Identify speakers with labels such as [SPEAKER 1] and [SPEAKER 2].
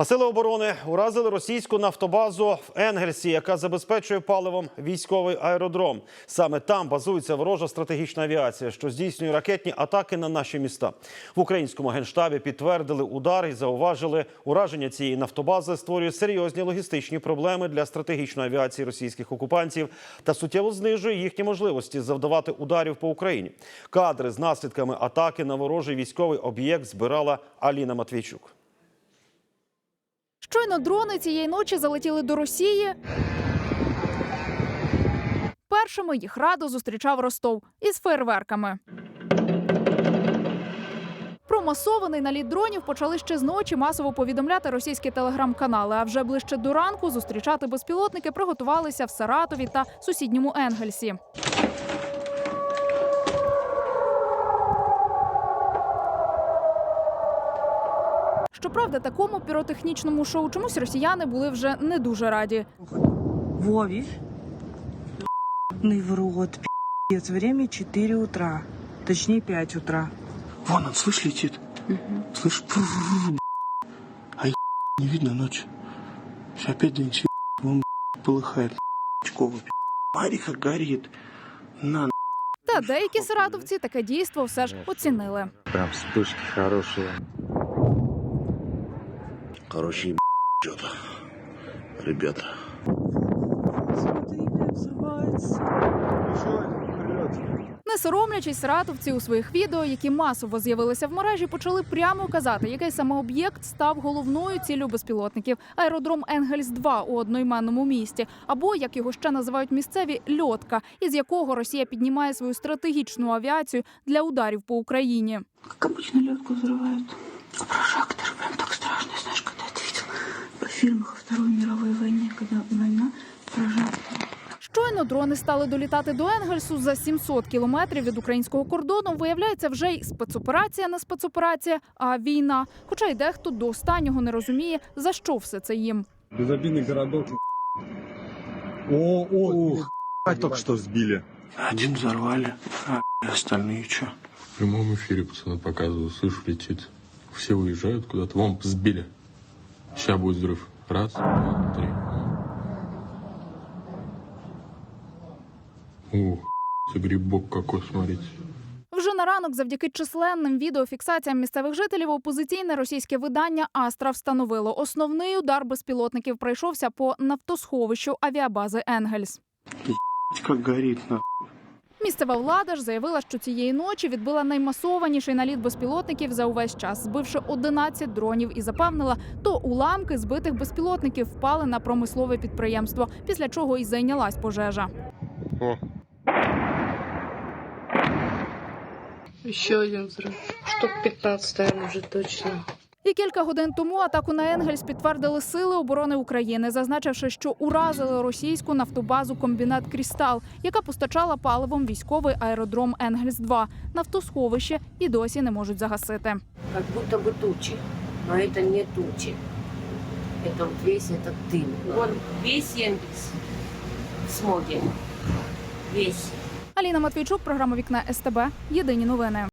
[SPEAKER 1] А сили оборони уразили російську нафтобазу в Енгельсі, яка забезпечує паливом військовий аеродром. Саме там базується ворожа стратегічна авіація, що здійснює ракетні атаки на наші міста. В українському генштабі підтвердили удар і зауважили, ураження цієї нафтобази створює серйозні логістичні проблеми для стратегічної авіації російських окупантів та суттєво знижує їхні можливості завдавати ударів по Україні. Кадри з наслідками атаки на ворожий військовий об'єкт збирала Аліна Матвійчук.
[SPEAKER 2] Щойно дрони цієї ночі залетіли до Росії. Першими їх радо зустрічав Ростов із фейерверками. Про масований наліт дронів почали ще з ночі масово повідомляти російські телеграм-канали. А вже ближче до ранку зустрічати безпілотники приготувалися в Саратові та сусідньому Енгельсі. Щоправда, такому піротехнічному шоу чомусь росіяни були вже не дуже раді.
[SPEAKER 3] Вове. в рот, пи***ц. Время 4 утра. Точнее, 5 утра.
[SPEAKER 4] Вон он, слышь, летит. Слышь, пу-ру-ру, а е- не видно ночь. Сейчас опять день свет, вон полыхает. Очково, Марика горит. На,
[SPEAKER 2] Та деякі саратовці таке дійство все ж оцінили.
[SPEAKER 5] Прям вспышки хорошие.
[SPEAKER 4] Хорошие что-то. Ребята.
[SPEAKER 3] Смотри, как взрывается.
[SPEAKER 2] Не соромлячись, саратовці у своїх відео, які масово з'явилися в мережі, почали прямо казати, який саме об'єкт став головною ціллю безпілотників аеродром Енгельс 2 у одноіменному місті, або як його ще називають місцеві льотка, із якого Росія піднімає свою стратегічну авіацію для ударів по Україні.
[SPEAKER 6] Как обычно лёдку взрывают. А прожектор прям так фильмах о Второй мировой войне, когда война, прожектор.
[SPEAKER 2] Щойно дрони стали долітати до Енгельсу за 700 кілометрів від українського кордону. Виявляється, вже й спецоперація не спецоперація, а війна. Хоча й дехто до останнього не розуміє, за що все це їм.
[SPEAKER 5] Безобидный городок. О, о, только что сбили.
[SPEAKER 4] Один взорвали, а остальные что?
[SPEAKER 7] В прямом эфире пацаны показывают, слышу, летит. Все уезжают куда-то. Вон, сбили. Сейчас будет взрыв. Раз, два, три. Ух, это грибок какой, смотрите.
[SPEAKER 2] Вже на ранок, завдяки численним відеофіксаціям місцевих жителів, опозиційне російське видання Астра встановило основний удар безпілотників прийшовся по нафтосховищу авіабази Енгельс.
[SPEAKER 4] Как горит, на.
[SPEAKER 2] Місцева влада ж заявила, що цієї ночі відбила наймасованіший наліт безпілотників за увесь час, збивши 11 дронів, і запевнила, то уламки збитих безпілотників впали на промислове підприємство, після чого і зайнялась пожежа.
[SPEAKER 6] Еще один взрыв. Штук 15, наверное, уже точно.
[SPEAKER 2] І кілька годин тому атаку на Енгельс підтвердили сили оборони України, зазначивши, що уразили російську нафтобазу комбінат Крістал, яка постачала паливом військовий аеродром Енгельс 2 Нафтосховище і досі не можуть загасити.
[SPEAKER 8] как будто бы тучи, но это не тучи. Это вот весь этот дым. Вон весь Яндекс в смоге. Весь.
[SPEAKER 2] Аліна Матвійчук, програма Вікна СТБ. Єдині новини.